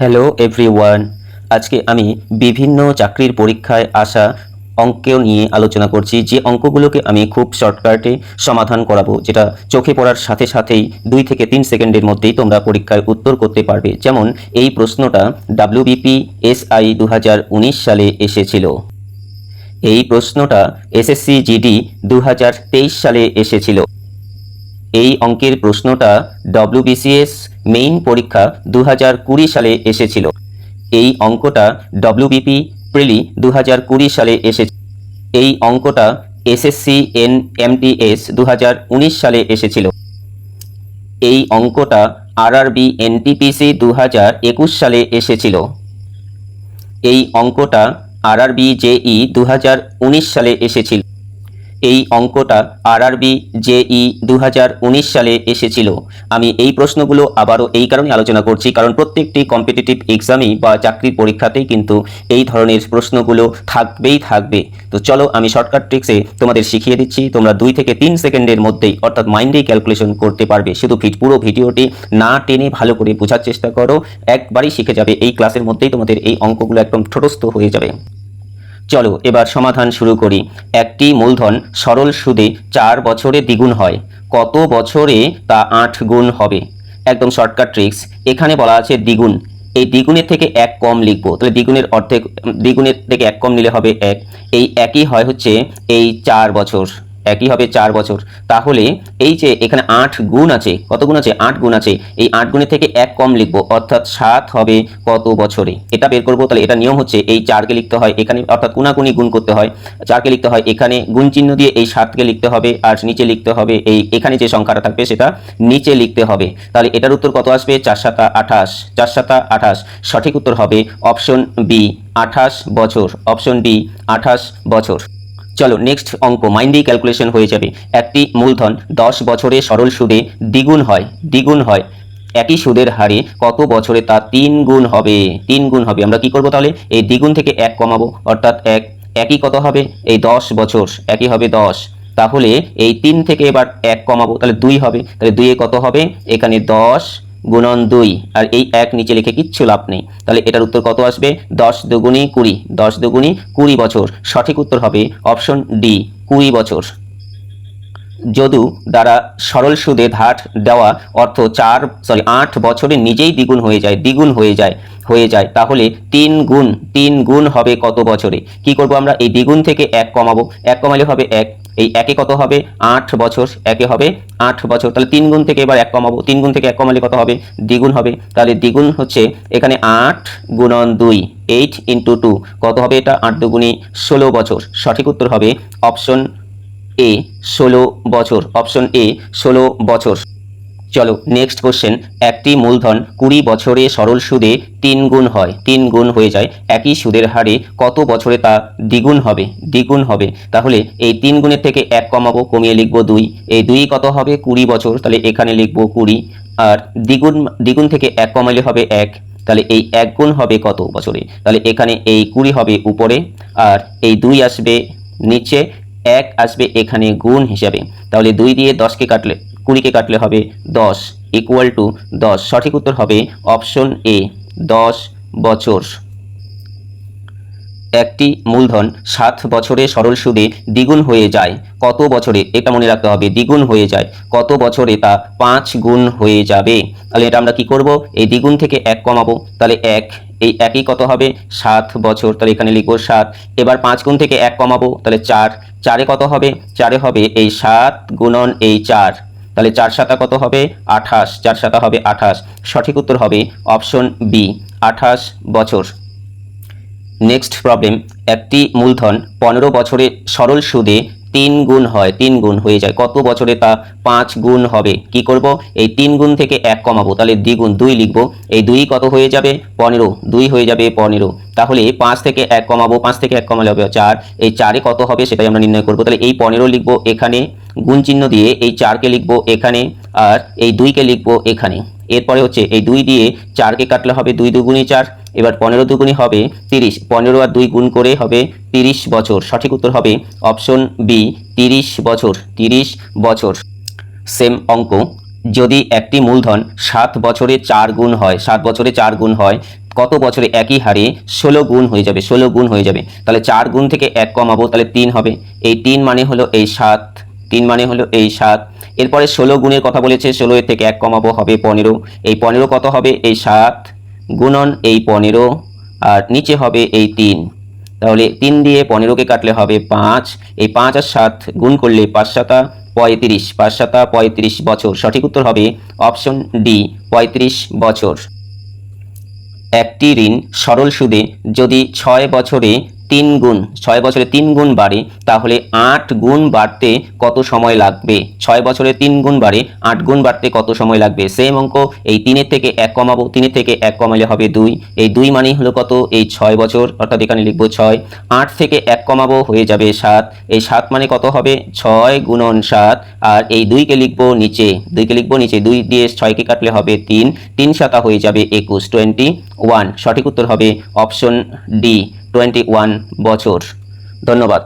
Hello everyone আজকে আমি বিভিন্ন চাকরির পরীক্ষায় আসা অঙ্ক নিয়ে আলোচনা করছি। যে অঙ্কগুলোকে আমি খুব শর্টকাটে সমাধান করাবো, যেটা চোখে পড়ার সাথে সাথেই দুই থেকে তিন সেকেন্ডের মধ্যেই তোমরা পরীক্ষায় উত্তর করতে পারবে। যেমন, এই প্রশ্নটা ডাব্লিউবিপি এসআই দু সালে এসেছিল। এই প্রশ্নটা এসএসসি জিডি দু হাজার তেইশ সালে এসেছিল। এই অঙ্কের প্রশ্নটা ডব্লিউবিসিএস মেইন পরীক্ষা দু হাজার কুড়ি সালে এসেছিল। এই অঙ্কটা ডব্লিউবিপি প্রিলি দু হাজার কুড়ি সালে এসেছে। এই অঙ্কটা এসএসসি এন এমটিএস দু হাজার উনিশ সালে এসেছিল। এই অঙ্কটা আরআরবি এনটিপিসি দু হাজার একুশ সালে এসেছিল। এই অঙ্কটা আরআরবি জেই দু হাজার উনিশ সালে এসেছিল। এই অঙ্কটা আরআরবি জেই দু হাজার উনিশ সালে এসেছিল। আমি এই প্রশ্নগুলো আবারও এই কারণে আলোচনা করছি, কারণ প্রত্যেকটি কম্পিটিটিভ এক্সামেই বা চাকরির পরীক্ষাতেই কিন্তু এই ধরনের প্রশ্নগুলো থাকবেই থাকবে। তো চলো আমি শর্টকাট ট্রিক্সে তোমাদের শিখিয়ে দিচ্ছি, তোমরা দুই থেকে তিন সেকেন্ডের মধ্যেই অর্থাৎ মাইন্ডেই ক্যালকুলেশন করতে পারবে। শুধু পুরো ভিডিওটি না টেনে ভালো করে বোঝার চেষ্টা করো, একবারই শিখে যাবে। এই ক্লাসের মধ্যেই তোমাদের এই অঙ্কগুলো একদম ঠোটস্থ হয়ে যাবে। চলো, এবার সমাধান শুরু করি। একটি মূলধন সরল সুদে চার বছরে দ্বিগুণ হয়। কত বছরে তা আট গুণ হবে? একদম শর্টকাট ট্রিক্স এখানে বলা আছে দ্বিগুণ। এই দ্বিগুণের থেকে এক কম লিখব। তাহলে দ্বিগুণের অর্ধেক, দ্বিগুণের থেকে এক কম নিলে হবে এক। এই একই হয় হচ্ছে এই চার বছর। একই হবে চার বছর। তাহলে এই যে এখানে আট গুণ আছে, কত গুণ আছে? আট গুণ আছে। এই আট গুণের থেকে এক কম লিখব, অর্থাৎ সাত হবে কত বছরে? এটা বের করব, তাহলে এটা নিয়ম হচ্ছে এই চারকে লিখতে হয়, এখানে অর্থাৎ কোনাকুনি গুণ করতে হয়। চারকে লিখতে হয়, এখানে গুণ চিহ্ন দিয়ে এই সাতকে লিখতে হবে, আর নিচে লিখতে হবে এই এখানে যে সংখ্যাটা থাকবে সেটা নিচে লিখতে হবে। তাহলে এটার উত্তর কত আসবে? চার সাতা আঠাশ। চার সাতা আঠাশ। সঠিক উত্তর হবে অপশন বি, আঠাশ বছর। অপশন বি, আঠাশ বছর। চলো নেক্সট অঙ্ক মাইন্ডেই ক্যালকুলেশন হয়ে যাবে। একটি মূলধন দশ বছরে সরল সুদে দ্বিগুণ হয় দ্বিগুণ হয়। একই সুদের হারে কত বছরে তা তিন গুণ হবে? তিন গুণ হবে। আমরা কি করব তাহলে? এই দ্বিগুণ থেকে এক কমাবো, অর্থাৎ এক। একই কত হবে? এই দশ বছর, একই হবে দশ। তাহলে এই তিন থেকে এবার এক কমাবো, তাহলে দুই হবে। তাহলে দুইয়ে কত হবে? এখানে দশ। গুণন দুই। আর এই এক নিচে লিখে কিচ্ছু লাভ নেই। তাহলে এটার উত্তর কত আসবে? দশ দুগুণি কুড়ি। দশ দুগুণি কুড়ি বছর। সঠিক উত্তর হবে অপশন ডি, কুড়ি বছর। যদু দ্বারা সরল সুদে ধার দেওয়া অর্থ চার সরি আট বছরে নিজেই দ্বিগুণ হয়ে যায়, দ্বিগুণ হয়ে যায় হয়ে যায়। তাহলে তিন গুণ তিন গুণ হবে কত বছরে? কি করব আমরা? এই দ্বিগুণ থেকে এক কমাবো। এক কমালে হবে এক। এই একে কত হবে? আট বছর একে হবে আট বছর। তাহলে তিন গুণ থেকে এবার এক কমাবো। তিন গুণ থেকে এক কমালে কত হবে? দ্বিগুণ হবে। তাহলে দ্বিগুণ হচ্ছে এখানে আট গুণন দুই এইট ইন্টু টু কত হবে এটা? আট দুগুণে ষোলো বছর। সঠিক উত্তর হবে অপশন এ, ষোলো বছর। অপশন এ, ষোলো বছর। চলো নেক্সট কোশ্চেন একটি মূলধন কুড়ি বছরে সরল সুদে তিন গুণ হয়, তিন গুণ হয়ে যায়। একই সুদের হারে কত বছরে তা দ্বিগুণ হবে? দ্বিগুণ হবে। তাহলে এই তিন গুণের থেকে এক কমাবো, কমিয়ে লিখব দুই। এই দুই কত হবে? কুড়ি বছর। তাহলে এখানে লিখব কুড়ি। আর দ্বিগুণ দ্বিগুণ থেকে এক কমালে হবে এক। তাহলে এই এক গুণ হবে কত বছরে? তাহলে এখানে এই কুড়ি হবে উপরে। আর এই দুই আসবে নিচে। এক আসবে এখানে গুণ হিসাবে। তাহলে দুই দিয়ে দশকে কাটলে কুড়িকে কাটলে হবে দশ ইকুয়াল টু দশ। সঠিক উত্তর হবে অপশন এ দশ বছর। একটি মূলধন সাত বছরে সরল সুদে দ্বিগুণ হয়ে যায়। কত বছরে? এটা মনে রাখতে হবে, দ্বিগুণ হয়ে যায়। কত বছরে? তা পাঁচ গুণ হয়ে যাবে। তাহলে এটা আমরা কি করব? এই দ্বিগুণ থেকে এক কমাবো। তাহলে এক, এই একই কত হবে? সাত বছর। তাহলে এখানে লিখব সাত। এবার পাঁচ গুণ থেকে এক কমাবো। তাহলে চার। চারে কত হবে? চারে হবে এই সাত গুণন এই চার। তাহলে চার সাতা কত হবে? আঠাশ। চার সাতা হবে আঠাশ। সঠিক উত্তর হবে অপশন বি আঠাশ বছর। নেক্সট প্রবলেম একটি মূলধন পনেরো বছরে সরল সুদে তিন গুণ হয়, তিন গুণ হয়ে যায়। কত বছরে তা পাঁচ গুণ হবে? কি করব? এই তিন গুণ থেকে এক কমাবো। তাহলে দ্বিগুণ দুই লিখব। এই দুই কত হয়ে যাবে? পনেরো। দুই হয়ে যাবে পনেরো। তাহলে পাঁচ থেকে এক কমাবো। পাঁচ থেকে এক কমালে হবে চার। এই চারে কত হবে? সেটাই আমরা নির্ণয় করব। তাহলে এই পনেরো লিখব এখানে। গুণ চিহ্ন দিয়ে এই চারকে লিখব এখানে আর এই দুইকে লিখব এখানে। এরপরে হচ্ছে এই দুই দিয়ে চারকে কাটলে হবে দুই দুগুণি চার, এবার পনেরো দুগুণি হবে তিরিশ। পনেরো আর দুই গুণ করে হবে তিরিশ বছর। সঠিক উত্তর হবে অপশন বি, তিরিশ বছর। তিরিশ বছর। সেম অঙ্ক। যদি একটি মূলধন সাত বছরে চার গুণ হয়, সাত বছরে চার গুণ হয়, কত বছরে একই হারে ষোলো গুণ হয়ে যাবে, ষোলো গুণ হয়ে যাবে। তাহলে চার গুণ থেকে এক কমাবো, তাহলে তিন হবে। এই তিন মানে হলো এই সাত তিন মানে হলো এই সাত। এরপরে ষোলো গুণের কথা বলেছে, ষোলো এর থেকে এক কমাবো হবে পনেরো। এই পনেরো কত হবে? এই সাত গুণন এই পনেরো, আর নিচে হবে এই তিন। তাহলে তিন দিয়ে পনেরোকে কাটলে হবে পাঁচ। এই পাঁচ আর সাত গুণ করলে পাঁচ পঁয়ত্রিশ। পাঁচ পঁয়ত্রিশ বছর। সঠিক উত্তর হবে অপশন ডি, পঁয়ত্রিশ বছর। একটি ঋণ সরল সুদে যদি ছয় বছরে তিন গুণ, ছয় বছরে তিন গুণ বাড়ে, তাহলে আট গুণ বাড়তে কত সময় লাগবে? ছয় বছরে তিন গুণ বাড়ে, আট গুণ বাড়তে কত সময় লাগবে? সেম অঙ্ক, এই তিনের থেকে এক কমাবো, তিনের থেকে এক কমালে হবে দুই। এই দুই মানেই হলো কত? এই ছয় বছর, অর্থাৎ এখানে লিখব ছয়। আট থেকে এক কমাবো হয়ে যাবে সাত। এই সাত মানে কত হবে? ছয় গুণন সাত। আর এই দুইকে লিখব নিচে। দুইকে লিখব নিচে। দুই দিয়ে ছয়কে কাটলে হবে তিন। তিন সাতা হয়ে যাবে একুশ। টোয়েন্টি ওয়ান সঠিক উত্তর হবে অপশন ডি। টোয়েন্টি ওয়ান বছর। ধন্যবাদ।